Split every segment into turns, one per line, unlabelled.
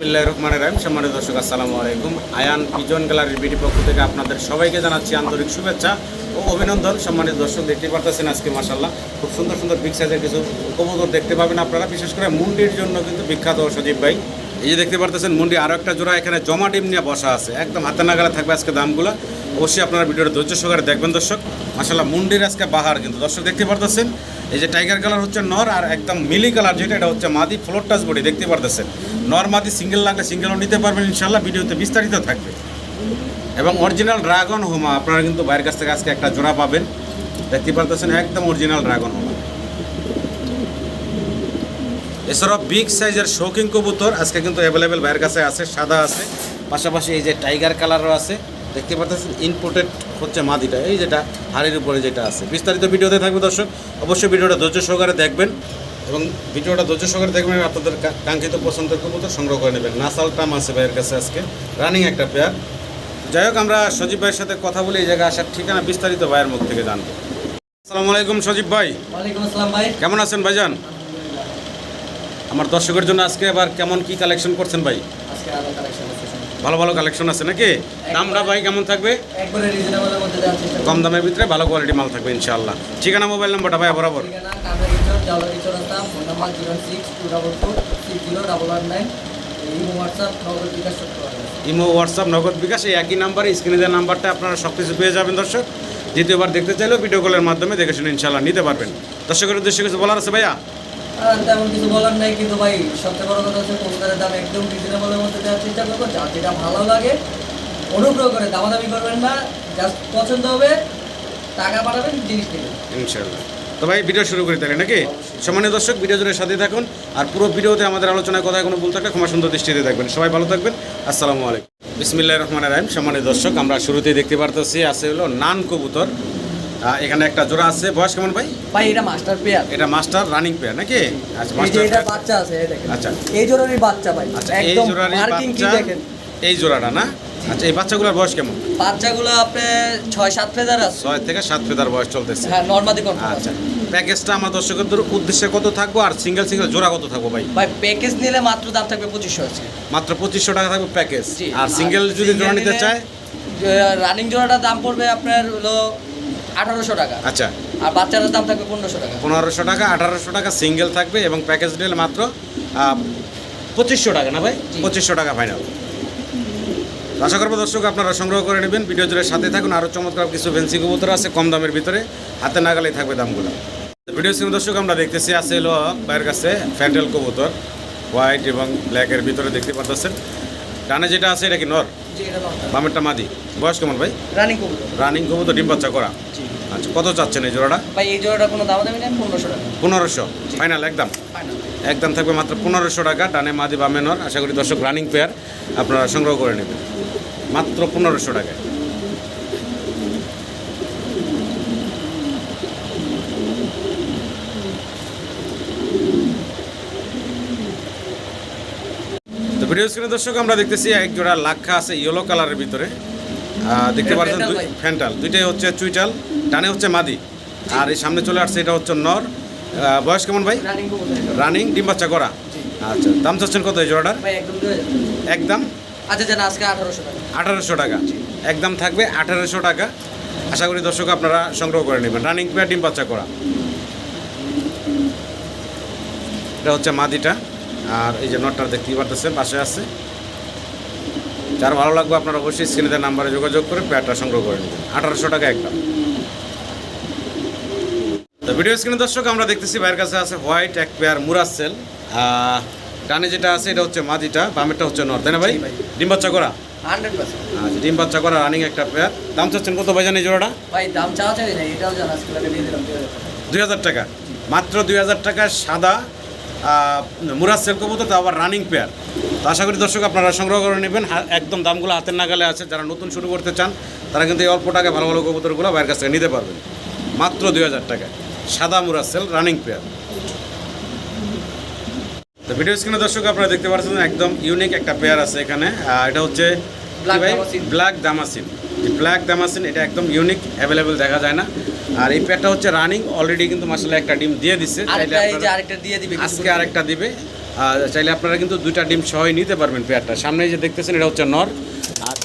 বিল্লাহ রহমান রাহিম। সম্মানিত দর্শক, আসসালামু আলাইকুম। আয়ান পিজন গ্যালারির বিডি পক্ষ থেকে আপনাদের সবাইকে জানাচ্ছি আন্তরিক শুভেচ্ছা ও অভিনন্দন। সম্মানিত দর্শক দেখতে পারতেছেন আজকে মাসাল্লাহ খুব সুন্দর সুন্দর বিগ সাইজের কিছু কবুতর দেখতে পাবেন আপনারা। বিশেষ করে মুন্ডির জন্য কিন্তু বিখ্যাত সজীব ভাই। এই যে দেখতে পারতেছেন, মুন্ডি আরও একটা জোড়া, এখানে জমা ডিম নিয়ে বসা আছে। একদম হাতে নাগালে থাকবে আজকে দামগুলো। অবশ্যই আপনারা ভিডিওটা ধৈর্য সহকারে দেখবেন, দর্শক। মাসাল্লাহ মুন্ডির আজকে বাহার কিন্তু। দর্শক দেখতে পারতেছেন, এই যে টাইগার কালার হচ্ছে নর আর একদম মিলি কালার যেটা, এটা হচ্ছে মাদি ফ্লোর টাচ বডি দেখতে পারতেছেন। নর মাদি সিঙ্গেল লাগলে সিঙ্গেলও নিতে পারবেন ইনশাল্লাহ ভিডিওতে বিস্তারিত থাকবে। এবং অরিজিনাল ড্রাগন হোমা, আপনারা কিন্তু বাইরের কাছ থেকে আজকে একটা জোড়া পাবেন। দেখতে পারতেছেন একদম অরিজিনাল ড্রাগন হোমা। এছাড়াও বিগ সাইজের শৌকিং কবুতর আজকে কিন্তু অ্যাভেলেবেল বাইরের কাছে আছে, সাদা আছে। পাশাপাশি এই যে টাইগার কালারও আছে। দেখতে পাচ্ছেন ইনপোর্টেড হচ্ছে মাদিটা, এই যেটা হাড়ির উপরে যেটা আছে। বিস্তারিত ভিডিওতে থাকবে দর্শক, অবশ্যই ভিডিওটা ধৈর্য সহকারে দেখবেন। এবং ভিডিওটা ধৈর্য সহকারে দেখবেন আপনাদের কাঙ্ক্ষিত পছন্দের কবুতর সংগ্রহ করে নেবেন। নাসাল টাম আছে ভাইয়ের কাছে আজকে। রানিং একটা পেয়ার যাই হোক আমরা সজীব ভাইয়ের সাথে কথা বলে এই জায়গায় আসার ঠিকানা বিস্তারিত ভাইয়ের মুখ থেকে জানব। আসসালামু আলাইকুম সজীব ভাই।
ভাই।
কেমন আছেন ভাইজান? আমার দর্শকের জন্য আজকে এবার কেমন কি কালেকশন করছেন ভাই? ভালো ভালো কালেকশন আছে নাকি? দামটা ভাই কেমন থাকবে? কম দামের ভিতরে ভালো কোয়ালিটি মাল থাকবে ইনশাআল্লাহ। ঠিকানা মোবাইল নাম্বারটা ভাই বরাবর।
ঠিকানা কামরা রিচর জাওলা রিচর রাস্তা phone number zero six two double four six zero double one nine এই হোয়াটসঅ্যাপ নগদ বিকাশ করতে পারবেন
ইমো হোয়াটসঅ্যাপ নগদ বিকাশ এই একই নাম্বারে স্ক্রিনে দেওয়া নাম্বারটা আপনারা সব কিছু পেয়ে যাবেন দর্শক। দ্বিতীয়বার দেখতে চাইলেও ভিডিও কলের মাধ্যমে দেখে শুনে ইনশাল্লাহ নিতে পারবেন। দর্শকের উদ্দেশ্যে কিছু বলার আছে ভাইয়া?
তেমন কিছু বলার নাই কিন্তু ভাই সবচেয়ে বড় কথা হচ্ছে কবুতরের দাম একদম রিজনেবলের মধ্যে দেওয়ার চেষ্টা করব। যার যেটা ভালো লাগে অনুগ্রহ করে দামাদামি করবেন না জাস্ট পছন্দ হবে টাকা পাঠাবেন জিনিস নেবেন
ইনশাআল্লাহ। তো ভাই ভিডিও শুরু করি তাহলে নাকি? সম্মানীয় দর্শক ভিডিও জুড়ে সাথে থাকুন। আর পুরো ভিডিওতে আমাদের আলোচনায় কথায় কোনো ভুল থাকলে ক্ষমা সুন্দর দৃষ্টিতে দেখবেন। সবাই ভালো থাকবেন। আসসালামু আলাইকুম। বিসমিল্লাহ রহমান রাহিম। সম্মানীয় দর্শক আমরা শুরুতেই দেখতে পারতেছি আছে হলো নান কবুতর। এখানে একটা জোড়া আছে। বয়স কেমন ভাই?
ভাই এটা মাস্টার পেয়ার
এটা মাস্টার রানিং পেয়ার নাকি? আচ্ছা মাস্টার
এটা বাচ্চা আছে দেখেন।
আচ্ছা।
এই জোড়ারই বাচ্চা ভাই।
আচ্ছা এই জোড়ারই বাচ্চা। এই জোড়াটা না? আচ্ছা এই বাচ্চাগুলোর বয়স কেমন?
বাচ্চাগুলো আপনার ছয় সাত ফেদার আছে।
ছয় থেকে সাত ফেদার বয়স চলতেছে।
হ্যাঁ নর্মাদি
আচ্ছা প্যাকেজটা আমার দর্শকদের উদ্দেশ্যে কত থাকব আর সিঙ্গেল সিঙ্গেল জোড়া কত থাকব ভাই?
ভাই প্যাকেজ নিলে মাত্র দাম থাকবে পঁচিশশো আছে।
মাত্র পঁচিশশো টাকা থাকবে প্যাকেজ আর সিঙ্গেল যদি জোড়া নিতে চায়?
রানিং জোড়াটার দাম পড়বে আপনার হলো আঠারোশো টাকা।
আচ্ছা।
আর বাচ্চাটার দাম থাকবে পনেরোশো টাকা।
পনেরোশো টাকা আঠারোশো টাকা সিঙ্গেল থাকবে এবং প্যাকেজ নিলে মাত্র পঁচিশশো টাকা না ভাই? পঁচিশশো টাকা ফাইনাল আশা করব দর্শক আপনারা সংগ্রহ করে নেবেন ভিডিও জুড়ে সাথে থাকুন। আরও চমৎকার কিছু ফেন্সি কবুতর আছে কম দামের ভিতরে হাতে নাগালেই থাকবে দামগুলো। ভিডিও স্ক্রিন দর্শক আমরা দেখতেছি আছে এলো বাইরের কাছে ফ্যান্টেল কবুতর হোয়াইট এবং ব্ল্যাকের ভিতরে দেখতে পাচ্ছেন ডানে যেটা আছে এটা কি নর? বামেরটা মাদি। বয়স কেমন ভাই?
রানিং কবুতর।
রানিং কবুতর ডিম বাচ্চা করা। আচ্ছা কত চাচ্ছেন এই জোড়াটা?
ভাই এই জোড়াটা কোনো দাম দামি নেই পনেরোশো টাকা।
পনেরোশো। ফাইনাল একদম।
ফাইনাল
একদম থাকবে মাত্র পনেরোশো টাকা ডানে মাদি বামে নর আশা করি দর্শক রানিং পেয়ার আপনারা সংগ্রহ করে নেবেন। মাত্র পনেরোশো টাকায়। তো ভিডিও স্ক্রিনে দর্শক আমরা দেখতেছি এক জোড়া লাক্ষা আছে ইয়েলো কালারের ভিতরে। দেখতে পাচ্ছেন
ফ্যান্টাল
দুইটাই হচ্ছে চুইটাল। ডানে হচ্ছে মাদি। আর এই সামনে চলে আসছে এটা হচ্ছে নর। বয়স কেমন ভাই?
রানিং
ডিম বাচ্চা করা আচ্ছা দাম চাচ্ছেন কত এই জোড়াটার?
একদম আচ্ছা জানা আজকে আঠারোশো টাকা।
আঠারোশো টাকা। একদম থাকবে আঠারোশো টাকা। আশা করি দর্শক আপনারা সংগ্রহ করে নেবেন। রানিং পেয়ার ডিম বাচ্চা করা এটা হচ্ছে মাদিটা। আর এই যে নটটা দেখতেই পারতেছেন পাশে আছে। যার ভালো লাগবে আপনারা অবশ্যই স্ক্রিনে নাম্বারে যোগাযোগ করে পেয়ারটা সংগ্রহ করে নেবেন। আঠারোশো টাকা একদম। তো ভিডিও স্ক্রিনে দর্শক আমরা দেখতেছি ভাইয়ের কাছে আছে হোয়াইট এক পেয়ার মুরাসেল ডানে যেটা আছে এটা হচ্ছে মাদিটা বামেরটা হচ্ছে নর তাই না ভাই। ডিম বাচ্চা করা? আচ্ছা ডিম বাচ্চা করা রানিং একটা পেয়ার দাম চাচ্ছেন কত ভাই জানি জোড়াটা?
ভাই দাম চাওয়া চাই না এটাও জানা দুই হাজার টাকা।
মাত্র দুই হাজার টাকা সাদা মুরাজ সেল কবুতর তো আবার রানিং পেয়ার তো আশা করি দর্শক আপনারা সংগ্রহ করে নেবেন। একদম দামগুলো হাতের নাগালে আছে। যারা নতুন শুরু করতে চান তারা কিন্তু এই অল্প টাকায় ভালো ভালো কবুতরগুলো বাইরের কাছ থেকে নিতে পারবেন। মাত্র দুই হাজার টাকা সাদা মুরাজ সেল রানিং পেয়ার। তো ভিডিও স্ক্রিনে দর্শক আপনারা দেখতে পাচ্ছেন একদম ইউনিক একটা পেয়ার আছে এখানে। এটা হচ্ছে। ব্ল্যাক দামাসিন ব্ল্যাক দামাসিন এটা একদম ইউনিক অ্যাভেলেবেল দেখা যায় না। আর এই পেয়ারটা হচ্ছে রানিং অলরেডি কিন্তু মাসাল্লাহ একটা ডিম দিয়ে দিচ্ছে আজকে। আরেকটা দিবে। আর চাইলে আপনারা কিন্তু দুইটা ডিম সহই নিতে পারবেন পেয়ারটা। সামনে যে দেখতেছেন এটা হচ্ছে নর। আর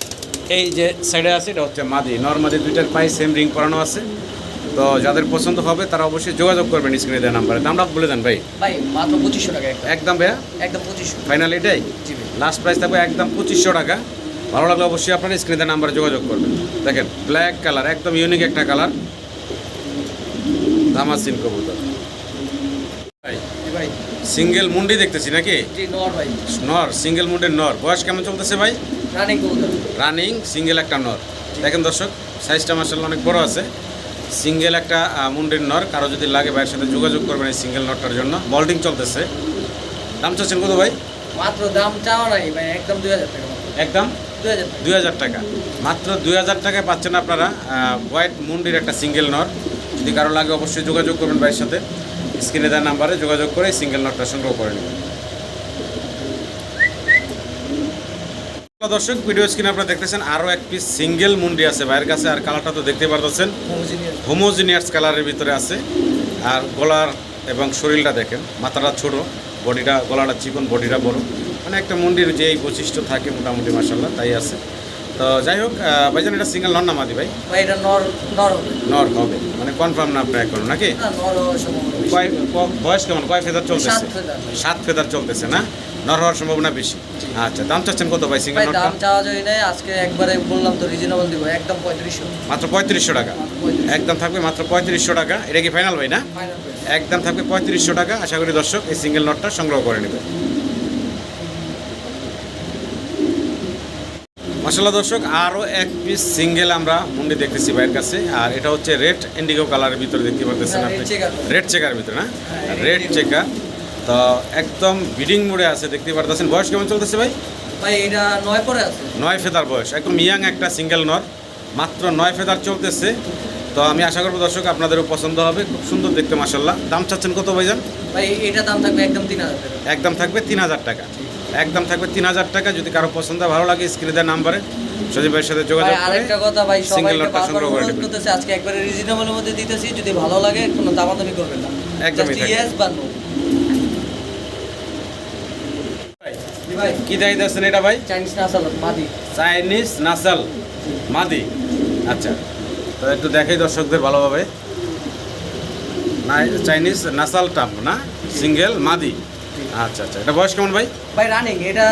এই যে সাইডে আছে এটা হচ্ছে মাদি। নর মাদি দুইটার পায়ে সেম রিং করানো আছে। তো যাদের পছন্দ হবে তারা অবশ্যই যোগাযোগ করবেন স্ক্রিনে দেওয়া নাম্বারে দামটা বলে দেন ভাই।
ভাই মাত্র পঁচিশশো টাকা
একদম ভাইয়া?
একদম পঁচিশশো।
ফাইনাল এটাই? লাস্ট প্রাইস থাকবে একদম পঁচিশশো টাকা। ভালো লাগলে অবশ্যই আপনারা স্ক্রিনে দেওয়া নাম্বারে যোগাযোগ করবেন। দেখেন ব্ল্যাক কালার একদম ইউনিক একটা কালার ধামাসিন কবুতর। ভাই সিঙ্গেল মুন্ডি দেখতেছি নাকি?
নর
সিঙ্গেল মুন্ডের নর। বয়স কেমন চলতেছে ভাই?
রানিং
রানিং সিঙ্গেল একটা নর। দেখেন দর্শক সাইজটা মার্শাল অনেক বড় আছে। সিঙ্গেল একটা মুন্ডির নর কারও যদি লাগে ভাইয়ের সাথে যোগাযোগ করবেন এই সিঙ্গেল নটটার জন্য। বল্ডিং চলতেছে। দাম চাচ্ছেন কত ভাই?
মাত্র দাম চাওয়া নাই ভাই একদম দুই হাজার টাকা।
একদম?
দুই হাজার টাকা।
দুই হাজার টাকা। মাত্র দুই হাজার টাকায় পাচ্ছেন আপনারা হোয়াইট মুন্ডির একটা সিঙ্গেল নর। যদি কারও লাগে অবশ্যই যোগাযোগ করবেন ভাইয়ের সাথে। স্ক্রিনে দেওয়ার নাম্বারে যোগাযোগ করে সিঙ্গেল নটটা সংগ্রহ করে নেবেন। দর্শক ভিডিও স্ক্রিনে আপনারা দেখতেছেন আরও এক পিস সিঙ্গেল মুন্ডি আছে। ভাইয়ের কাছে আর কালারটা তো দেখতে পারতেছেন।
হোমোজিনিয়াস
কালারের ভিতরে আছে। আর গলার এবং শরীরটা দেখেন মাথাটা ছোট বডিটা গলাটা চিকন বডিটা বড়। মানে একটা মন্দির যে এই বৈশিষ্ট্য থাকে মোটামুটি মাসাল্লাহ তাই আছে। তো যাই হোক আহ, ভাইজান এটা সিঙ্গেল নন নামাদি ভাই?
ভাই এটা নর নর হবে।
নর হবে। মানে কনফার্ম না আপনার এখন নাকি?
না নর
বয়স কেমন? কয় ফেদার চলতেছে?
সাত ফেদার
চলতেছে না? নর হওয়ার সম্ভাবনা বেশি। আচ্ছা দাম চাচ্ছেন কত ভাই সিঙ্গেল নটটা
দাম চাওয়া যায় না আজকে একবারে বললাম তো রিজনেবল দিব একদম পঁয়ত্রিশশো।
মাত্র পঁয়ত্রিশশো টাকা। একদম থাকবে মাত্র পঁয়ত্রিশশো টাকা। এটা কি ফাইনাল ভাই না? একদম থাকবে পঁয়ত্রিশশো টাকা। আশা করি দর্শক এই সিঙ্গেল নটটা সংগ্রহ করে নেবে। মশলা দর্শক আরও এক পিস সিঙ্গেল আমরা মুন্ডি দেখতেছি ভাইয়ের কাছে। আর এটা হচ্ছে রেড ইন্ডিগো কালারের ভিতরে দেখতে পাচ্ছেন
হ্যাঁ,
আপনি। রেড চেকার ভিতরে না?
হ্যাঁ,
রেড
indigo।
চেকার তো একদম বিডিং মোড়ে আছে দেখতে পারতেছেন। বয়স কেমন চলতেছে ভাই?
ভাই এটা নয় পরে আছে।
নয় ফেদার বয়স একদম ইয়াং একটা সিঙ্গেল নর মাত্র নয় ফেদার চলতেছে। তো আমি আশা করব দর্শক আপনাদেরও পছন্দ হবে খুব সুন্দর দেখতে মাসাল্লাহ দাম চাচ্ছেন কত ভাইজান?
ভাই এটা দাম থাকবে একদম তিন হাজার
একদম থাকবে তিন হাজার টাকা। একদম থাকবে তিন হাজার টাকা যদি কারও পছন্দ হয়, ভালো লাগে স্ক্রিনে নাম্বারে সজীব ভাইয়ের সাথে যোগাযোগ করে
আরেকটা কথা ভাই
সিঙ্গেল লটটা সংগ্রহ করে নেবেন।
আজকে একবারে রিজনেবলের মধ্যে দিতেছি যদি ভালো লাগে কোনো দামাদামি করবেন না।
একদমই
ইয়েস বা নো ভাই
কি দিচ্ছেন এটা ভাই?
চাইনিজ নাসাল মাদি।
চাইনিজ নাসাল মাদি। আচ্ছা তো একটু দেখাই দর্শকদের ভালোভাবে। না চাইনিজ নাসাল টাম না? সিঙ্গেল মাদি। আচ্ছা আচ্ছা এটা বয়স কেমন ভাই?
ভাই রানিং এটা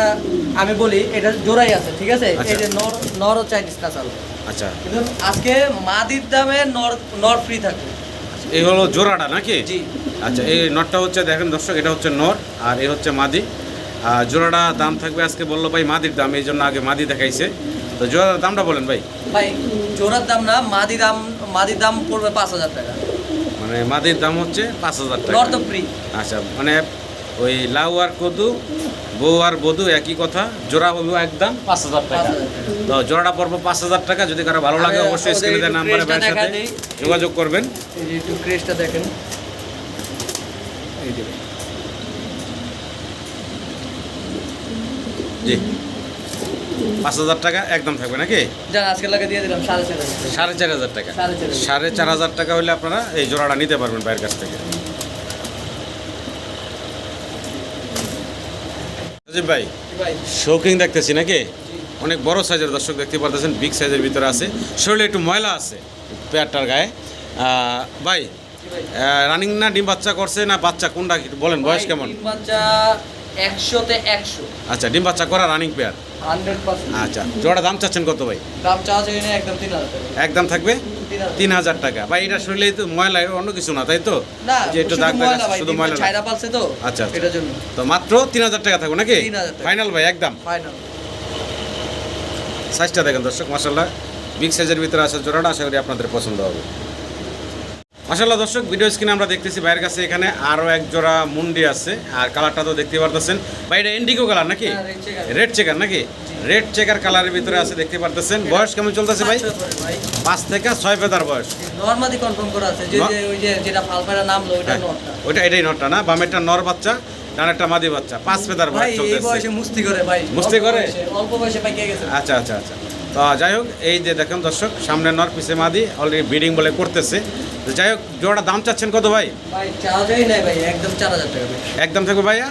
আমি বলি এটা জোড়াই আছে ঠিক আছে?
আচ্ছা।
এই যে নর নর চাইনিজ নাসাল
আচ্ছা।
কিন্তু আজকে মাদির দামে নর নর ফ্রি থাকবে।
এই হলো জোড়াটা নাকি?
জি।
আচ্ছা এই নটটা হচ্ছে দেখেন দর্শক এটা হচ্ছে নর আর এই হচ্ছে মাদি। জোড়াটা দাম থাকবে আজকে বলল ভাই মাদির দাম এই জন্য আগে মাদি দেখাইছে। তো জোড়ার দামটা বলেন ভাই।
ভাই জোড়ার দাম না মাদি দাম মাদির দাম পড়বে পাঁচ হাজার টাকা।
মানে মাদির দাম হচ্ছে পাঁচ হাজার টাকা। আচ্ছা মানে ওই লাউ আর কদু বউ আর বধু একই কথা জোড়া হলো একদম পাঁচ হাজার
পাঁচ
টাকা। তো জোড়াটা পড়ব পাঁচ হাজার টাকা যদি কারও ভালো লাগে অবশ্যই স্ক্রিনে দেওয়ার নাম্বারে ভাইয়ের সাথে যোগাযোগ করবেন।
এই যে একটু ক্রেজটা দেখেন। এই
জি। পাঁচ হাজার টাকা একদম থাকবে নাকি?
সাড়ে চার হাজার।
টাকা।
সাড়ে চার হাজার।
টাকা হলে আপনারা এই জোড়াটা নিতে পারবেন ভাইয়ের কাছ থেকে। রাজীব ভাই
ভাই।
শৌকিং দেখতেছি নাকি? অনেক বড় সাইজের দর্শক দেখতে পারতেছেন বিগ সাইজের ভিতরে আছে। শরীরে একটু ময়লা আছে পেয়ারটার গায়ে। ভাই রানিং না ডিম বাচ্চা করছে না বাচ্চা? কোনটা বলেন বয়স কেমন?
বাচ্চা একশোতে একশো।
আচ্ছা ডিম বাচ্চা করা রানিং পেয়ার
হান্ড্রেড পার্সেন্ট।
আচ্ছা জোড়া দাম চাচ্ছেন কত ভাই?
দাম একদম তিন হাজার
একদম থাকবে?
তিন হাজার।
টাকা। ভাই এটা শরীরে তো ময়লা অন্য কিছু না তাই তো?
না
যে একটু দাগ দাগ শুধু ময়লা
ছাইরা পালছে তো
আচ্ছা, আচ্ছা।
এটার জন্য।
তো মাত্র তিন হাজার টাকা থাকবে নাকি?
3,000
ফাইনাল ভাই একদম?
ফাইনাল
সাইজটা দেখেন দর্শক মাসাল্লাহ বিগ সাইজের ভিতরে আসা জোড়াটা আশা করি আপনাদের পছন্দ হবে। মাসাল্লাহ দর্শক ভিডিও স্ক্রিনে আমরা দেখতেছি ভাইয়ের কাছে এখানে আরও এক জোড়া মুন্ডি আছে। আর কালারটা তো দেখতে পারতেছেন। ভাই এটা ইন্ডিগো কালার নাকি?
হ্যাঁ।
রেড চেকার নাকি? রেড চেকার কালারের ভিতরে আছে দেখতে পারতেছেন। বয়স কেমন চলতেছে ভাই? পাঁচ থেকে ছয় ফেদার বয়স।
নর্মালি কনফার্ম করা আছে যে ওই যে যেটা নামলো ওইটা
হ্যাঁ,
নটটা
ওইটা এটাই নটটা না? বামেরটা নর বাচ্চা ডানেরটা মাদি বাচ্চা। পাঁচ ফেদার
ভাই
বয়স
এই
চলতেছে।
বয়সে মুস্তি করে ভাই।
মুস্তি করে?
অল্প বয়সে পাইকে গেছে।
আচ্ছা আচ্ছা আচ্ছা। যাই হোক এই যে দেখেন দর্শক সামনে নর পিছে মাদি অলরেডি ব্রিডিং বলে করতেছে। তো যাই হোক জোড়া দাম চাচ্ছেন কত ভাই?
একদম
থাকবে ভাইয়া?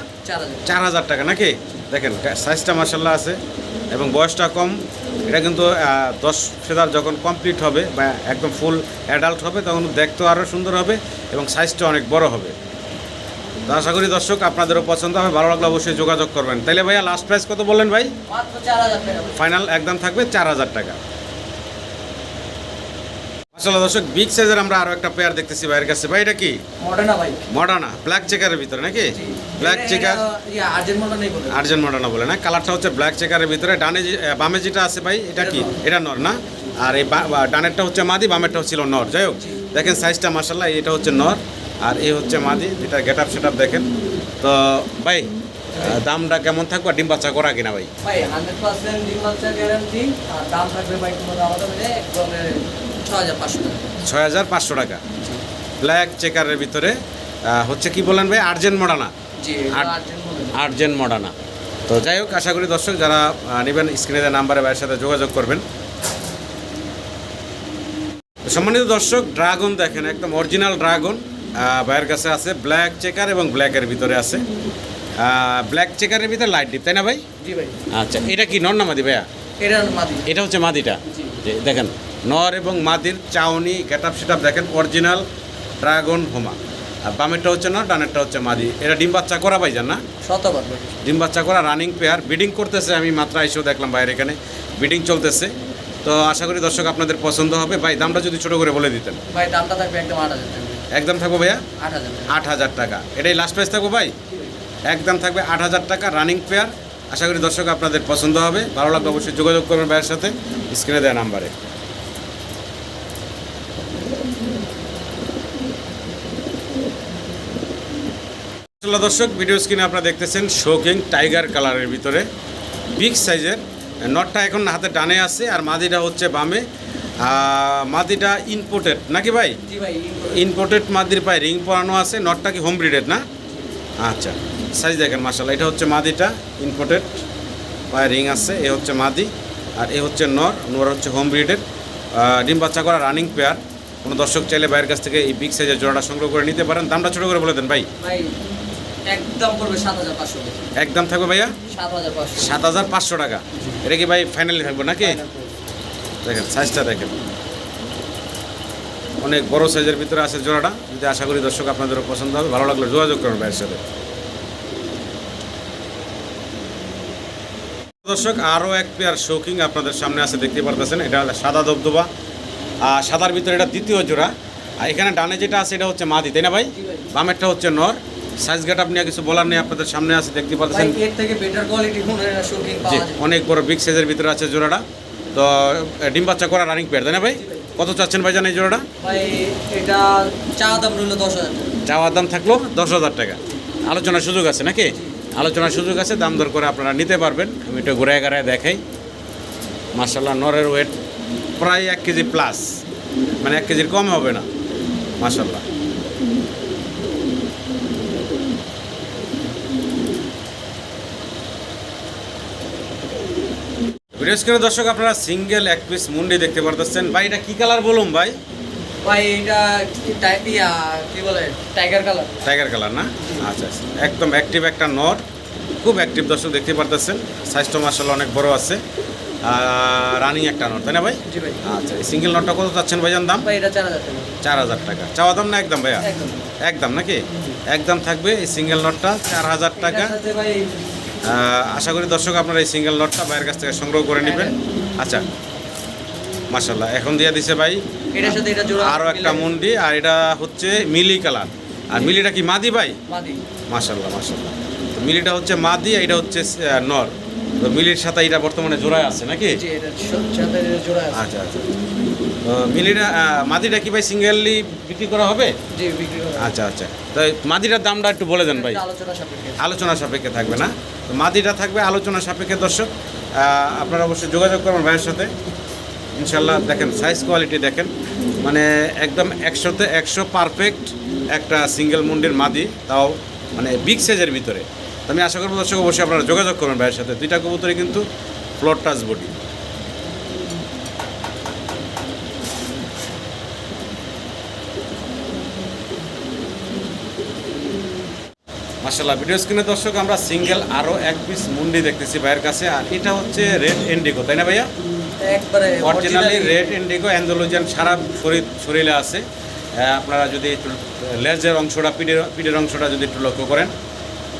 চার হাজার।
টাকা নাকি? দেখেন সাইজটা মার্শাল্লাহ আছে এবং বয়সটা কম। এটা কিন্তু দশ ফেদার যখন কমপ্লিট হবে বা একদম ফুল অ্যাডাল্ট হবে তখন দেখতেও আরও সুন্দর হবে এবং সাইজটা অনেক বড় হবে। তো আশা করি দর্শক আপনাদেরও পছন্দ হবে ভালো লাগলে অবশ্যই যোগাযোগ করবেন। তাইলে ভাইয়া লাস্ট প্রাইস কত বললেন ভাই? ফাইনাল একদম থাকবে চার হাজার টাকা। আসলে দর্শক বিগ সাইজের আমরা আরও একটা পেয়ার দেখতেছি ভাইয়ের কাছে। ভাই এটা কি?
মডার্না ভাই
মডার্না ব্ল্যাক চেকারের ভিতরে নাকি? ব্ল্যাক চেকার
আর্জেন্ট মডার্ন বলে।
আর্জেন্ট মডার্না বলে না? কালারটা হচ্ছে ব্ল্যাক চেকারের ভিতরে। ডানে বামে যেটা আছে ভাই এটা কি? এটা নর। না? আর এই ডানেরটা হচ্ছে মাদি বামেরটা হচ্ছিল নর। যাই হোক দেখেন সাইজটা মাসাল্লাহ এটা হচ্ছে নর। আর এই হচ্ছে মাদি যেটা গেট আপ সেট দেখেন। তো ভাই দামটা কেমন থাকবে? ডিম বাচ্চা করা কিনা ভাই?
ভাই হান্ড্রেড পার্সেন্ট ডিম বাচ্চা গ্যারান্টি আর দাম থাকবে ভাই তোমার আমাদের মিলে হাজার পাঁচশো টাকা।
ছয় হাজার পাঁচশো টাকা। ব্ল্যাক চেকারের ভিতরে হচ্ছে কি বলেন ভাই? আর্জেন্ট মডানা
আর্জেন্ট
মডানা তো যাই হোক আশা করি দর্শক যারা নেবেন স্ক্রিনে নাম্বারে ভাইয়ের সাথে যোগাযোগ করবেন। সম্মানিত দর্শক ড্রাগন দেখেন একদম অরিজিনাল ড্রাগন ভাইয়ের কাছে আছে ব্ল্যাক চেকার এবং ব্ল্যাকের ভিতরে আছে। ব্ল্যাক চেকারের ভিতরে লাইট ডিপ তাই না ভাই?
জি ভাই।
আচ্ছা এটা কি নর না মাদি ভাইয়া?
এটা মাদি।
এটা হচ্ছে মাদিটা? দেখেন নর এবং মাদির চাউনি গেট আপ সেট দেখেন অরিজিনাল ড্রাগন হোমা আর বামেরটা হচ্ছে নর ডানেরটা হচ্ছে মাদি। এটা ডিম বাচ্চা করা পাই যান না?
শতবার ভাই।
ডিম বাচ্চা করা রানিং পেয়ার বিডিং করতেছে আমি মাত্রা এসেও দেখলাম বাইরে এখানে। বিডিং চলতেছে। তো আশা করি দর্শক আপনাদের পছন্দ হবে। ভাই দামটা যদি ছোট করে বলে দিতেন।
ভাই দামটা থাকবে একদম আট হাজার
একদম থাকব ভাইয়া?
আট হাজার টাকা।
এটাই লাস্ট প্রাইস থাকব ভাই? একদম থাকবে আট হাজার টাকা রানিং পেয়ার আশা করি দর্শক আপনাদের পছন্দ হবে। ভালো লাগবে অবশ্যই যোগাযোগ করবেন ভাইয়ের সাথে। স্ক্রিনে দেওয়া নাম্বারে দর্শক ভিডিও স্ক্রিনে আপনারা দেখতেছেন শোকিং টাইগার কালারের ভিতরে। বিগ সাইজের নটটা এখন হাতে ডানে আছে আর মাদিটা হচ্ছে বামে। মাদিটা ইনপোর্টেড নাকি ভাই? ইনপোর্টেড মাদির পায়ে রিং পরানো আছে নটটা কি হোম ব্রিডেড না? আচ্ছা সাইজ দেখেন মাসাল্লাহ এটা হচ্ছে মাদিটা ইনপোর্টেড পায়ে রিং আছে এ হচ্ছে মাদি আর এ হচ্ছে নর নর হচ্ছে হোম ব্রিডের ডিম বাচ্চা করা রানিং পেয়ার কোনো দর্শক চাইলে বাইরের কাছ থেকে এই বিগ সাইজের জোড়াটা সংগ্রহ করে নিতে পারেন। দামটা ছোটো করে বলে দেন ভাই।
একদম পড়বে সাত হাজার পাঁচশো।
একদম থাকবে ভাইয়া?
সাত হাজার পাঁচশো।
টাকা। এটা কি ভাই ফাইনালি থাকবে নাকি? দেখেন সাইজটা দেখেন। অনেক বড় সাইজের ভিতরে আছে জোড়াটা। যদি আশা করি দর্শক আপনাদেরও পছন্দ হবে ভালো লাগলে যোগাযোগ করুন ভাইয়ের সাথে। দর্শক আরও এক পেয়ার শৌকিং আপনাদের সামনে আছে দেখতে পারতেছেন। এটা সাদা দবদবা আর সাদার ভিতরে এটা দ্বিতীয় জোড়া। আর এখানে ডানে যেটা আছে এটা হচ্ছে মাদি তাই না ভাই? বামেরটা হচ্ছে নর। সাইজ গেট আপনি কিছু বলার নেই আপনাদের সামনে আছে দেখতে পাচ্ছেন অনেক বড় বিগ সাইজের ভিতরে আছে জোড়াটা। তো ডিম বাচ্চা করা রানিং পেয়ার তাই না ভাই? কত চাচ্ছেন ভাই জান এই জোড়াটা?
ভাই এটা চা দাম রইল দশ হাজার
চাওয়ার দাম থাকল দশ হাজার টাকা। আলোচনার সুযোগ আছে নাকি? আলোচনার সুযোগ আছে দাম দর করে আপনারা নিতে পারবেন। আমি একটু ঘুরে ঘুরে দেখাই। মার্শাল্লাহ নরের ওয়েট প্রায় এক কেজি প্লাস মানে এক কেজির কম হবে না। মার্শাল্লাহ স্ক্রিনে দর্শক আপনারা সিঙ্গেল এক পিস মুন্ডি দেখতে পারতেছেন। ভাই এটা কি কালার বলুন ভাই?
ভাই এটা কি বলে? টাইগার কালার
টাইগার কালার না? আচ্ছা আচ্ছা। একদম অ্যাক্টিভ একটা নট খুব অ্যাক্টিভ দর্শক দেখতে পারতেছেন। সাইজটা মার্শাল অনেক বড় আছে। রানিং একটা নট তাই না ভাই?
জি ভাই।
আচ্ছা এই সিঙ্গেল নটটা কত চাচ্ছেন ভাইজান দাম?
ভাই এটা চার হাজার টাকা।
চার হাজার টাকা। চাওয়া দাম না একদম ভাইয়া?
একদম।
নাকি? একদম থাকবে এই সিঙ্গেল নটটা চার হাজার টাকা।
সাথে ভাই
আশা করি দর্শক আপনারা এই সিঙ্গেল নটটা ভাইয়ের কাছ থেকে সংগ্রহ করে নেবেন। আচ্ছা মার্শাল্লাহ এখন দিয়ে দিছে ভাই আরও একটা মুন্ডি আর এটা হচ্ছে মিলি কালার। আর মিলিটা কি মাদি ভাই?
মাদি।
মাশাল্লাহ মাশাল্লাহ তো মিলিটা হচ্ছে মাদি আর এটা হচ্ছে নর। তো মিলির সাথে এটা বর্তমানে জোড়ায় আছে নাকি? আচ্ছা আচ্ছা তো মিলিটা মাদিটা কি ভাই সিঙ্গেললি বিক্রি করা হবে?
জি বিক্রি
আচ্ছা আচ্ছা। তো মাদিটার দামটা একটু বলে দেন ভাই।
আলোচনা সাপেক্ষে।
আলোচনা সাপেক্ষে থাকবে না? তো মাদিটা থাকবে আলোচনা সাপেক্ষে দর্শক। আপনারা অবশ্যই যোগাযোগ করবেন ভাইয়ের সাথে। ইনশাল্লাহ দেখেন সাইজ কোয়ালিটি দেখেন। মানে একদম একশোতে একশো পারফেক্ট একটা সিঙ্গেল মুন্ডির মাদি তাও মানে বিগ সাইজের ভিতরে। আমি আশা করব দর্শক অবশ্যই আপনারা যোগাযোগ করবেন ভাইয়ের সাথে। দুইটা কবুতরই কিন্তু ফ্লোর টাচ বডি মাসাল্লাহ ভিডিও স্ক্রিনে দর্শক আমরা সিঙ্গেল আরও এক পিস মুন্ডি দেখতেছি ভাইয়ের কাছে আর এটা হচ্ছে রেড ইন্ডিগো তাই না ভাইয়া?
একবারে
অরিজিনালি রেড ইন্ডিগো অ্যান্ডোলোজিয়ান সারা শরীর শরীরে আছে। আপনারা যদি একটু লেজের অংশটা পিঠের পিঠের অংশটা যদি একটু লক্ষ্য করেন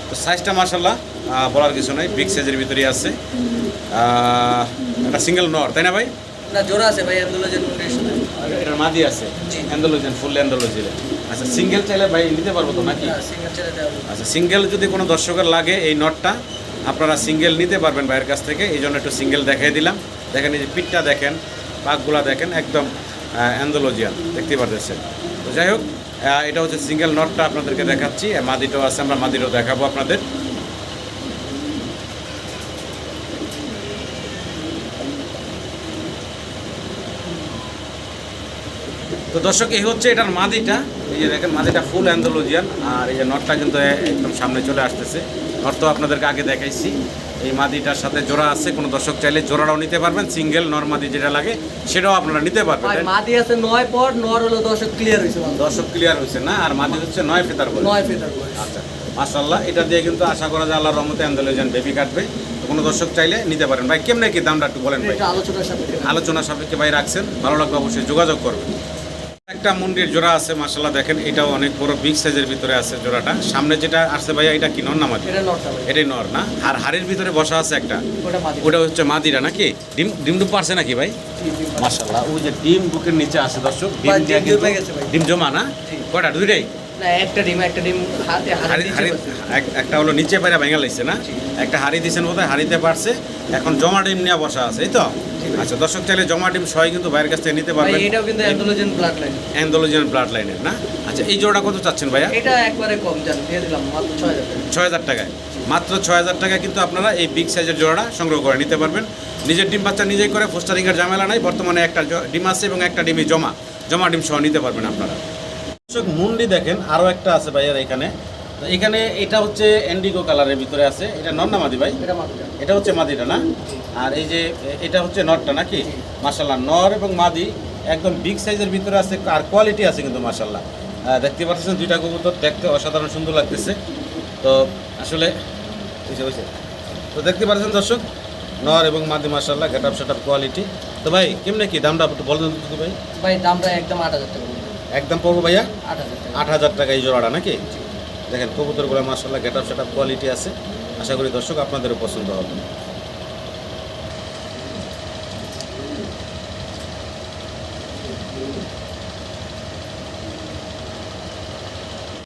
তো সাইজটা মাসাল্লাহ বলার কিছু নাই বিগ সাইজের ভিতরেই আছে। একটা সিঙ্গেল নর তাই না ভাই?
না জোড়া আছে ভাই মুন্ডির সাথে
এটার মাদি আছে অ্যান্ডোলোজিয়ান ফুল অ্যান্ডোলোজিয়ান আচ্ছা সিঙ্গেল চাইলে ভাই নিতে পারব তো নাকি?
হ্যাঁ।
আচ্ছা সিঙ্গেল যদি কোনো দর্শকের লাগে এই নটটা আপনারা সিঙ্গেল নিতে পারবেন ভাইয়ের কাছ থেকে। এই জন্য একটু সিঙ্গেল দেখাই দিলাম। দেখেন এই যে পিঠটা দেখেন পাকগুলা দেখেন একদম অ্যান্ডোলজিয়ান দেখতে পারতেছেন। তো যাই হোক এটা হচ্ছে সিঙ্গেল নটটা আপনাদেরকে দেখাচ্ছি। মাদিটাও আছে আমরা মাদিটাও দেখাবো আপনাদের। তো দর্শক এই হচ্ছে এটার মাদিটা। এই যে দেখেন মাদিটা ফুল অ্যান্ডোলজিয়ান আর এই যে নটটা কিন্তু একদম সামনে চলে আসতেছে। নট তো আপনাদেরকে আগে দেখাইছি। এই মাদিটার সাথে জোড়া আছে কোনো দর্শক চাইলে জোড়াটাও নিতে পারবেন সিঙ্গেল নর মাদি যেটা লাগে সেটাও আপনারা নিতে পারবেন।
মাদি আছে নয় পর নর হলো দর্শক ক্লিয়ার হয়েছে
দর্শক ক্লিয়ার হয়েছে না? আর মাদি হচ্ছে নয় ফেতার করে
নয় ফেদার করে
আচ্ছা মাশাল্লাহ এটা দিয়ে কিন্তু আশা করা যায় আল্লাহর রহমতে অ্যান্ডোলজিয়ান বেবি কাটবে। কোনো দর্শক চাইলে নিতে পারেন। ভাই কেমনে কি দামটা একটু বলেন ভাই।
এটা আলোচনার সাপেক্ষে।
আলোচনা সাপেক্ষে ভাই রাখছেন। ভালো লাগবে অবশ্যই যোগাযোগ করবেন। একটা মুন্ডির জোড়া আছে মাসাল্লাহ দেখেন এটাও অনেক বড় বিগ সাইজের ভিতরে আছে জোড়াটা। সামনে যেটা আসছে ভাইয়া এটা কি নর না মাদি? এটাই নর না? আর হাড়ির ভিতরে বসা আছে একটা।
ওটা
হচ্ছে মাদিরা নাকি? ডিম ডিম ডুব পারছে নাকি ভাই? মাসাল্লাহ ওই যে ডিম বুকের নিচে আছে দর্শক ডিম
ডিম জমে
না? কটা দুইটাই?
একটা ডিম একটা ডিম হাতে হাতে
হাড়ি হাড়ি এক- একটা হলো নিচে পায়রা ভেঙে লাগছে না? একটা হাড়ি দিয়েছেন বোধহয় হাড়িতে পারছে এখন জমা ডিম নিয়ে বসা আছে এই তো? আচ্ছা দর্শক চাইলে জমা ডিম সবাই কিন্তু বাইরের কাছ থেকে নিতে পারবেন।
এটাও কিন্তু Andalusian blood line
Andalusian blood লাইনের না? আচ্ছা এই জোড়া কত চাচ্ছেন ভাইয়া?
এটা একবারে কম জান দিয়ে দিলাম মাত্র ছয় হাজার টাকা।
ছয় হাজার টাকায়। মাত্র ছয় হাজার টাকায় কিন্তু আপনারা এই বিগ সাইজের জোড়াটা সংগ্রহ করে নিতে পারবেন। নিজের ডিম বাচ্চা নিজেই করে ফোস্টারিংয়ের ঝামেলা নাই। বর্তমানে একটা ডিম আছে এবং একটা ডিমই জমা। জমা ডিম সহ নিতে পারবেন আপনারা। দর্শক মুন্ডি দেখেন আরও একটা আছে ভাইয়ার এখানে। তো এখানে এটা হচ্ছে এন্ডিগো কালারের ভিতরে আছে। এটা নন্না মাদি ভাই?
এটা
হচ্ছে মাদিটা না? আর এই যে এটা হচ্ছে নরটা নাকি? মাসাল্লাহ নর এবং মাদি একদম বিগ সাইজের ভিতরে আছে আর কোয়ালিটি আছে কিন্তু মাসাল্লাহ দেখতে পাচ্ছেন দুইটা কবুতর দেখতে অসাধারণ সুন্দর লাগতেছে। তো আসলে বুঝছে বুঝছে তো দেখতে পাচ্ছেন দর্শক নর এবং মাদি মাসাল্লাহ গেট আপ সেট কোয়ালিটি তো ভাই কেমনে কি দামটা বলবেন ভাই?
ভাই দামটা একদম আট হাজার টাকা। বলুন।
একদম পড়ব ভাইয়া?
আট হাজার টাকা।
আট হাজার টাকা এই জোড়াটা নাকি? দেখেন কবুতরগুলো মাসাল্লাহ get up set up quality আছে। আশা করি দর্শক আপনাদেরও পছন্দ হবে।